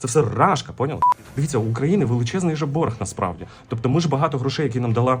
Це все рашка, поняли? Дивіться, у України величезний же борг насправді. Тобто, ми ж багато грошей, які нам дала.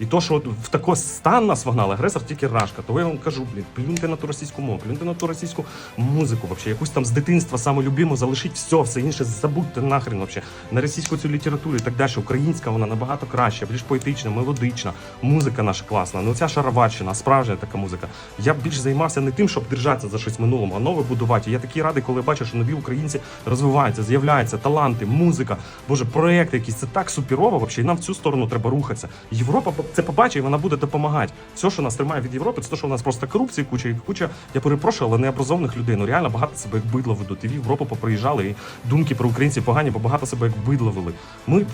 І то, що от в такий стан нас вогнали, агресор тільки рашка. Того я вам кажу, блін, плюньте на ту російську мову, плюньте на ту російську музику, вообще, якусь там з дитинства самолюбимо, залишіть все, все інше забудьте нахрен вообще. На російську цю літературу і так далі. Українська вона набагато краща, більш поетична, мелодична, музика наша класна. Ну ця шароварщина, справжня така музика. Я б більш займався не тим, щоб держатися за щось минулому, а нове будувати. Я такий радий, коли бачу, що нові українці розвиваються, з'являються таланти, музика, боже, проекти якісь. Це так суперово. Вообще, і нам в цю сторону треба рухатися. Європа це побачить, і вона буде допомагати. Все, що нас тримає від Європи, це те, що у нас просто корупції, куча і куча. Я перепрошую, але необразованих людей. Ну реально багато себе як бидло ведуть. І в Європу поприїжджали, і думки про українців погані, бо багато себе як бидло вели. Ми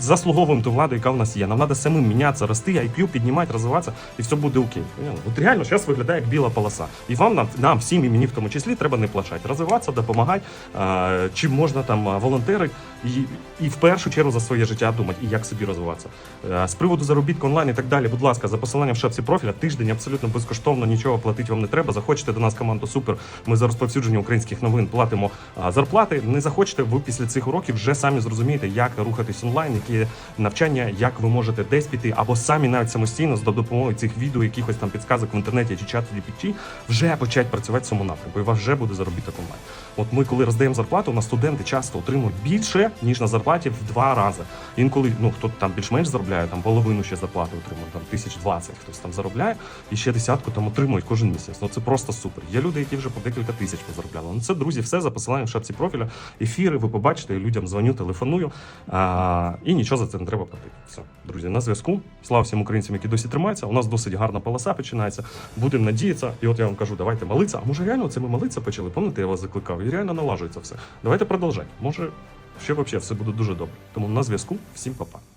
заслуговуємо ту владу, яка в нас є. Нам треба самим мінятися, рости, IQ піднімати, розвиватися, і все буде окей. От реально зараз виглядає як біла полоса. І вам нам, нам всім і мені в тому числі треба не плачати. Розвиватися, допомагати, чим можна там а, волонтерити і, і в першу чергу за своє життя думати і як собі розвиватися. З приводу заробітку онлайн і так далі, будь ласка, за посиланням в шапці профіля тиждень абсолютно безкоштовно, нічого платити вам не треба. Захочете до нас команду супер. Ми за розповсюдження українських новин платимо зарплати. Не захочете, ви після цих уроків вже самі зрозумієте, як рухатись онлайн, які навчання, як ви можете десь піти, або самі навіть самостійно з допомогою цих відео, якихось там підсказок в інтернеті чи чат GPT, вже почати працювати в цьому напрямку. І вас вже буде заробіток онлайн. От ми, коли роздаємо зарплату, у нас студенти часто отримують більше ніж на зарплаті в два рази. Інколи ну хто там більш-менш заробляє, там половину ще зарплати отримує, там тисяч двадцять хтось там заробляє, і ще десятку там отримують кожен місяць. Ну це просто супер. Є люди, які вже по декілька тисяч позаробляли. Ну це друзі, все за посиланням в шапці профіля. Ефіри, ви побачите, я людям дзвоню, телефоную. А, і нічого за це не треба платити. Все, друзі, на зв'язку. Слава всім українцям, які досі тримаються. У нас досить гарна полоса починається. Будемо надіятися. І от я вам кажу, давайте молитися. А може реально це ми молитися почали? Пам'ятаєте, я вас закликав? І реально налажується все. Давайте продовжати. Може, ще взагалі все буде дуже добре. Тому на зв'язку. Всім па-па.